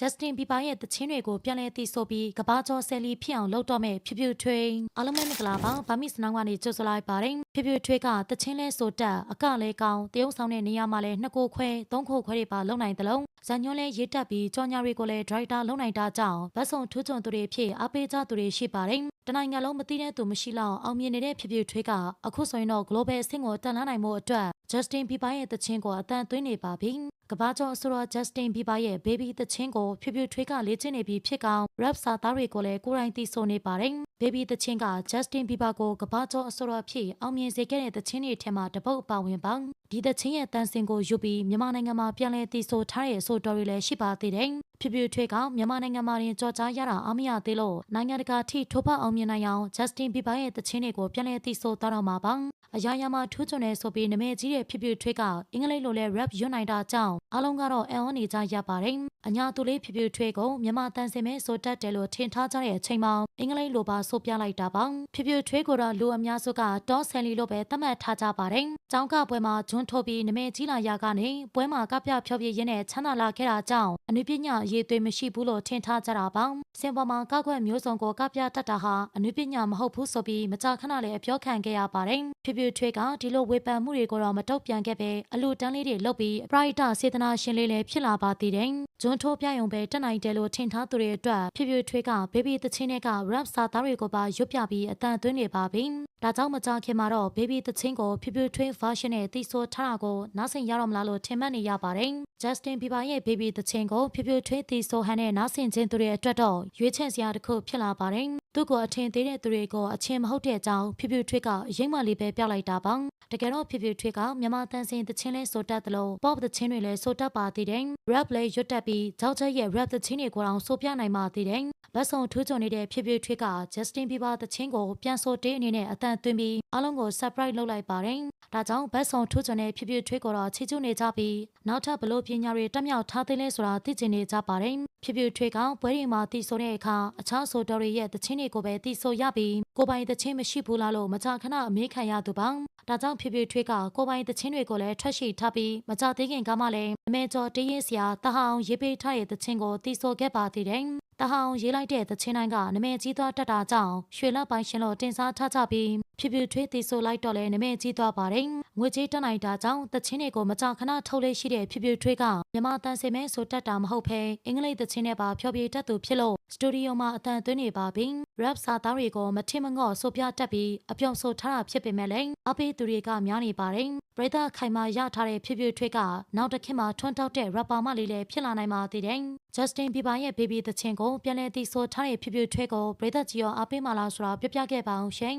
Justin Bieber ရဲ့တခြင်းတွေကိုပြန်လည်သိဆိုပြီးကဘာကျော်ဆယ်လီဖြစ်အောင်လုပ်တော့မဲ့ဖြူဖြူထွေးအားလုံးပဲမင်္ဂလာပါဗာမီစနောင်းကနေကြိုဆိုလိုက်ပါတယ်ဖြူဖြူထွေးကတခြင်းလဲဆိုတက်အကလဲကောင်းတရုပ်ဆောင်တဲ့နေရာမှာလဲနှစ်ကိုခွဲသုံးကိုခွဲတွေပါလုံနိုင်တယ်လို့ဇန်ညွန်းလဲရေးတက်ပြီးကြော်ညာတွေကိုလဲဒရိုက်တာလုံနိုင်တာကြောင့်ဗတ်စုံထူးချွန်သူတွေဖြစ်အားပေးကြသူတွေရှိပါတယ်တနိုင်ငံလုံးမသိတဲ့သူမရှိလောက်အောင်မြင်နေတဲ့ဖြူဖြူထွေးကအခုဆိုရင်တော့ global အဆင့်ကိုတက်လှမ်းနိုင်မှုအတွက် Justin Bieber ရဲ့တခြင်းကိုအတန်သွင်းနေပါပြီကဘာကျော်အဆိုတော် Justin Bieber ရဲ့ baby တခြင်းကိုဖြူဖြူထွေးကလေ့ကျင့်နေပြီးဖြစ်ကောင် rap စာသားတွေကိုလည်းကိုယ်တိုင်သိဆိုနေပါတယ် baby တခြင်းက Justin Bieber ကိုကဘာကျော်အဆိုတော်ဖြစ်အောင်မြင်စေခဲ့တဲ့တခြင်းတွေထဲမှာတပုတ်အပါဝင်ပါဒီတခြင်းရဲ့တန်စင်ကိုယူပြီးမြန်မာနိုင်ငံမှာပြန်လည်သိဆိုထားတဲ့အဆိုတော်တွေလည်းရှိပါသေးတယ် ဖြူဖြူထွေးကမြန်မာနိုင်ငံမှာရင်ကြော်ကြားရတာအမရသေးလို့နိုင်ငံတကာထိထိုးဖောက်အောင်မြင်နိုင်အောင် Justin Bieber ရဲ့တခြင်းတွေကိုပြန်လည်သိဆိုသွားတော့မှာပါ အရာရာမှာထူးချွန်နေဆိုပြီးနမဲကြီးတဲ့ဖြူဖြူထွေးကအင်္ဂလိပ်လိုလဲ rap ရွတ်နိုင်တာကြောင့်အားလုံးကတော့အံ့ဩနေကြရပါတယ်အညာသူလေးဖြူဖြူထွေးကိုမြန်မာတန်စင်မဲဆိုတတ်တယ်လို့ထင်ထားကြတဲ့အချိန်မှာအင်္ဂလိပ်လိုပါဆိုပြလိုက်တာပါဖြူဖြူထွေးကိုတော့လူအများစုကတောဆယ်လီလို့ပဲသတ်မှတ်ထားကြပါတယ်ကျောင်းကပွဲမှာဂျွန်းထုတ်ပြီးနမဲကြီးလာရကနေပွဲမှာကပြဖြောပြရင်းနဲ့ချမ်းသာလာခဲ့တာကြောင့်အနုပညာအရေးသွေးမရှိဘူးလို့ထင်ထားကြတာပါစင်ပေါ်မှာကောက်ွက်မျိုးစုံကိုကပြတတ်တာဟာအနုပညာမဟုတ်ဘူးဆိုပြီးမကြာခဏလည်းအပြောခံခဲ့ရပါတယ်ဖြူဖြူထွေးကဒီလိုဝေဖန်မှုတွေကိုတော့မတုတ်ပြန်ခဲ့ပဲအလူတန်းလေးတွေလုပ်ပြီးပရိုက်တာစေတနာရှင်လေးလည်းဖြစ်လာပါသေးတယ်ဂျွန်းထိုးပြရုံပဲတက်နိုင်တယ်လို့ထင်ထားသူတွေအတွက်ဖြူဖြူထွေးကဘေဘီသချင်းတွေက rap စာသားတွေကိုပါရွတ်ပြပြီးအတန်သွင်းနေပါပြီဒါကြောင့်မကြာခင်မှာတော့ဘေဘီသချင်းကိုဖြူဖြူထွေး version နဲ့တီးဆိုထားတာကိုနားဆင်ရတော့မလားလို့ထင်မှတ်နေရပါတယ် Justin Bieber ရဲ့ baby သချင်းကိုဖြူဖြူထွေးတီးဆိုဟန်နဲ့နားဆင်ခြင်းသူတွေအတွက်တော့ရွေးချယ်စရာတစ်ခုဖြစ်လာပါတယ် သူ့ကိုအထင်သေးတဲ့သူတွေကိုအချင်းမဟုတ်တဲ့အကြောင်းဖြူဖြူထွေးကအရင်မှလေးပဲပြလိုက်တာပါတကယ်တော့ဖြူဖြူထွေးကမြန်မာတန်စင်သချင်းလေးဆိုတတ်တယ်လို့ pop သချင်းတွေလည်းဆိုတတ်ပါသေးတယ် rap လည်းရွတ်တက်ပြီးကြောက်ချက်ရဲ့ rap သချင်းတွေကိုတောင်ဆိုပြနိုင်ပါသေးတယ် ဗတ်စုံထူးချွန်နေတဲ့ဖြူဖြူထွေးက Justin Bieber သချင်းကိုပြန်ဆိုတေးအနေနဲ့အတန်သွင်းပြီးအားလုံးကို surprise လုပ်လိုက်ပါတယ်ဒါကြောင့်ဗတ်စုံထူးချွန်တဲ့ဖြူဖြူထွေးကိုတော့ချီးကျူးနေကြပြီးနောက်ထပ်ဘလို့ပညာတွေတက်မြောက်ထားသေးလဲဆိုတာသိချင်နေကြပါတယ်ဖြူဖြူထွေးကပွဲတွေမှာတီးဆိုတဲ့အခါအခြားဆိုတော်တွေရဲ့သချင်းတွေကိုပဲတီးဆိုရပြီးကိုပိုင်သချင်းမရှိဘူးလားလို့မကြာခဏအမေးခံရသူပါဒါကြောင့်ဖြူဖြူထွေးကကိုပိုင်သချင်းတွေကိုလည်းထွက်ရှိထားပြီးမကြသေးခင်ကမှလည်းအမေကျော်တရင်စရာတဟောင်ရေးပေးထားတဲ့သချင်းကိုတီးဆိုခဲ့ပါသေးတယ် တဟောင်ရေးလိုက်တဲ့သချင်းတိုင်းကနမဲကြီးသွားတတ်တာကြောင့်ရွှေလပိုင်းရှင်လို့တင်စားထားကြပြီးဖြူဖြူထွေးတီဆိုလိုက်တော့လဲနမဲကြီးသွားပါတယ်ငွေကြေးတက်နိုင်တာကြောင့်သချင်းတွေကိုမကြာခဏထုတ်လေးရှိတဲ့ဖြူဖြူထွေးကမြန်မာတန်စင်မဲဆိုတတ်တာမဟုတ်ဘဲအင်္ဂလိပ်သချင်းနဲ့ပါဖျော်ဖြေတတ်သူဖြစ်လို့စတူဒီယိုမှာအတန်သွင်းနေပါပြီ rap စာသားတွေကိုမထင်မငေါ့ဆိုပြတတ်ပြီးအပြောင်ဆိုထားတာဖြစ်ပေမဲ့လည်းအပေးသူတွေကများနေပါတယ်ပရိသတ်ခိုင်မာရထားတဲ့ဖြူဖြူထွေးကနောက်တစ်ခေတ်မှာထွန်းတောက်တဲ့ rapper မလေးလည်းဖြစ်လာနိုင်ပါသေးတယ် Justin Bieber ရဲ့ baby သချင်းကိုပြန်လည်တည်ဆိုထားတဲ့ဖြူဖြူထွေးကိုပရိသတ်ကြီးရောအားပေးမှလားဆိုတာပြပြခဲ့ပါအောင်ရှင်